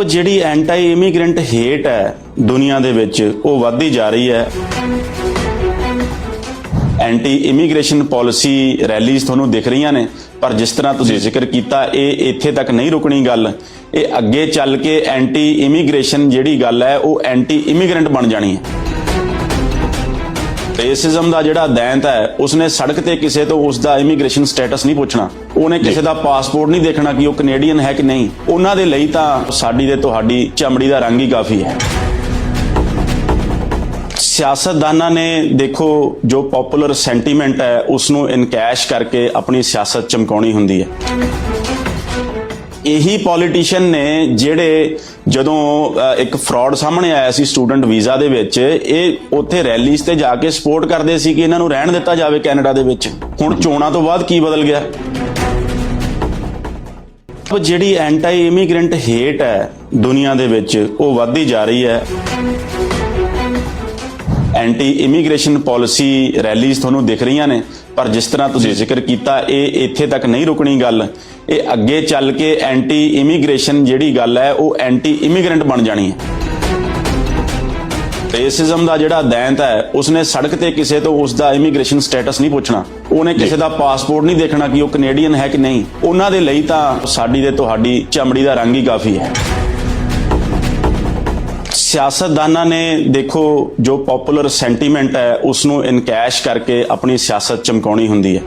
ਉਹ ਜਿਹੜੀ anti immigrant hate ਹੈ ਦੁਨੀਆ ਦੇ ਵਿੱਚ ਉਹ ਵੱਧਦੀ ਜਾ ਰਹੀ ਹੈ। ਐਂਟੀ ਇਮੀਗ੍ਰੇਸ਼ਨ ਪਾਲਿਸੀ ਰੈਲੀਜ਼ ਤੁਹਾਨੂੰ ਦਿਖ ਰਹੀਆਂ ਨੇ ਪਰ ਜਿਸ ਤਰ੍ਹਾਂ ਤੁਸੀਂ ਜ਼ਿਕਰ ਕੀਤਾ ਇਹ ਇੱਥੇ ਤੱਕ ਨਹੀਂ ਰੁਕਣੀ ਗੱਲ। ਇਹ ਅੱਗੇ ਚੱਲ ਕੇ ਐਂਟੀ ਇਮੀਗ੍ਰੇਸ਼ਨ ਜਿਹੜੀ ਗੱਲ ਹੈ ਉਹ ਐਂਟੀ ਇਮੀਗ੍ਰੈਂਟ ਬਣ ਜਾਣੀ ਹੈ। ਰੇਸਿਜ਼ਮ ਦਾ ਜਿਹੜਾ ਦੈਂਤ ਹੈ ਉਸਨੇ ਸੜਕ ਤੇ ਕਿਸੇ ਤੋਂ ਉਸ ਦਾ ਇਮੀਗ੍ਰੇਸ਼ਨ ਸਟੇਟਸ ਨਹੀਂ ਪੁੱਛਣਾ। ਉਹਨੇ ਕਿਸੇ ਦਾ ਪਾਸਪੋਰਟ ਨਹੀਂ ਦੇਖਣਾ ਕਿ ਉਹ ਕੈਨੇਡੀਅਨ ਹੈ ਕਿ ਨਹੀਂ। ਉਹਨਾਂ ਦੇ ਲਈ ਤਾਂ ਸਾਡੀ ਤੇ ਤੁਹਾਡੀ ਚਮੜੀ ਦਾ ਰੰਗ ਹੀ ਕਾਫੀ ਹੈ। ਸਿਆਸਤਦਾਨਾਂ ਨੇ ਦੇਖੋ ਜੋ ਪਪੂਲਰ ਸੈਂਟੀਮੈਂਟ ਹੈ ਉਸ ਨੂੰ ਇਨਕੈਸ਼ ਕਰਕੇ ਆਪਣੀ ਸਿਆਸਤ ਚਮਕਾਉਣੀ ਹੁੰਦੀ ਹੈ। ਇਹੀ ਪੋਲੀਟੀਸ਼ੀਅਨ ਨੇ ਜਿਹੜੇ ਜਦੋਂ ਇੱਕ ਫਰਾਡ ਸਾਹਮਣੇ ਆਇਆ ਸੀ ਸਟੂਡੈਂਟ ਵੀਜ਼ਾ ਦੇ ਵਿੱਚ, ਇਹ ਉੱਥੇ ਰੈਲੀਜ਼ ਤੇ ਜਾ ਕੇ ਸਪੋਰਟ ਕਰਦੇ ਸੀ ਕਿ ਇਹਨਾਂ ਨੂੰ ਰਹਿਣ ਦਿੱਤਾ ਜਾਵੇ ਕੈਨੇਡਾ ਦੇ ਵਿੱਚ। ਹੁਣ ਚੋਣਾਂ ਤੋਂ ਬਾਅਦ ਕੀ ਬਦਲ ਗਿਆ? ਜਿਹੜੀ ਐਂਟੀ ਇਮੀਗ੍ਰੈਂਟ ਹੇਟ ਹੈ ਦੁਨੀਆ ਦੇ ਵਿੱਚ, ਉਹ ਵੱਧਦੀ ਜਾ ਰਹੀ ਹੈ। ਐਂਟੀ ਇਮੀਗ੍ਰੇਸ਼ਨ ਪਾਲਿਸੀ ਰੈਲੀਜ਼ ਤੁਹਾਨੂੰ ਦਿਖ ਰਹੀਆਂ ਨੇ ਪਰ ਜਿਸ ਤਰ੍ਹਾਂ ਤੁਸੀਂ ਜ਼ਿਕਰ ਕੀਤਾ ਇਹ ਇੱਥੇ ਤੱਕ ਨਹੀਂ ਰੁਕਣੀ ਗੱਲ। ਇਹ ਅੱਗੇ ਚੱਲ ਕੇ ਐਂਟੀ ਇਮੀਗ੍ਰੇਸ਼ਨ ਜਿਹੜੀ ਗੱਲ ਹੈ ਉਹ ਐਂਟੀ ਇਮੀਗ੍ਰੈਂਟ ਬਣ ਜਾਣੀ ਹੈ। ਰੇਸਿਜ਼ਮ ਦਾ ਜਿਹੜਾ ਦੈਂਤ ਹੈ ਉਸਨੇ ਸੜਕ ਤੇ ਕਿਸੇ ਤੋਂ ਉਸ ਦਾ ਇਮੀਗ੍ਰੇਸ਼ਨ ਸਟੇਟਸ ਨਹੀਂ ਪੁੱਛਣਾ। ਉਹਨੇ ਕਿਸੇ ਦਾ ਪਾਸਪੋਰਟ ਨਹੀਂ ਦੇਖਣਾ ਕਿ ਉਹ ਕੈਨੇਡੀਅਨ ਹੈ ਕਿ ਨਹੀਂ। ਉਹਨਾਂ ਦੇ ਲਈ ਤਾਂ ਸਾਡੀ ਤੇ ਤੁਹਾਡੀ ਚਮੜੀ ਦਾ ਰੰਗ ਹੀ ਕਾਫੀ ਹੈ। ਸਿਆਸਤਦਾਨਾਂ ਨੇ ਦੇਖੋ ਜੋ ਪਪੂਲਰ ਸੈਂਟੀਮੈਂਟ ਹੈ ਉਸ ਨੂੰ ਇਨਕੈਸ਼ ਕਰਕੇ ਆਪਣੀ ਸਿਆਸਤ ਚਮਕਾਉਣੀ ਹੁੰਦੀ ਹੈ।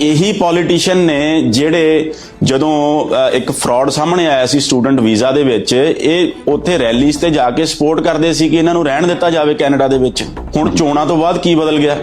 ਇਹੀ ਪੋਲੀਟੀਸ਼ੀਅਨ ਨੇ ਜਿਹੜੇ ਜਦੋਂ ਇੱਕ ਫਰਾਡ ਸਾਹਮਣੇ ਆਇਆ ਸੀ ਸਟੂਡੈਂਟ ਵੀਜ਼ਾ ਦੇ ਵਿੱਚ, ਇਹ ਉੱਥੇ ਰੈਲੀਜ਼ ਤੇ ਜਾ ਕੇ ਸਪੋਰਟ ਕਰਦੇ ਸੀ ਕਿ ਇਹਨਾਂ ਨੂੰ ਰਹਿਣ ਦਿੱਤਾ ਜਾਵੇ ਕੈਨੇਡਾ ਦੇ ਵਿੱਚ। ਹੁਣ ਚੋਣਾਂ ਤੋਂ ਬਾਅਦ ਕੀ ਬਦਲ ਗਿਆ?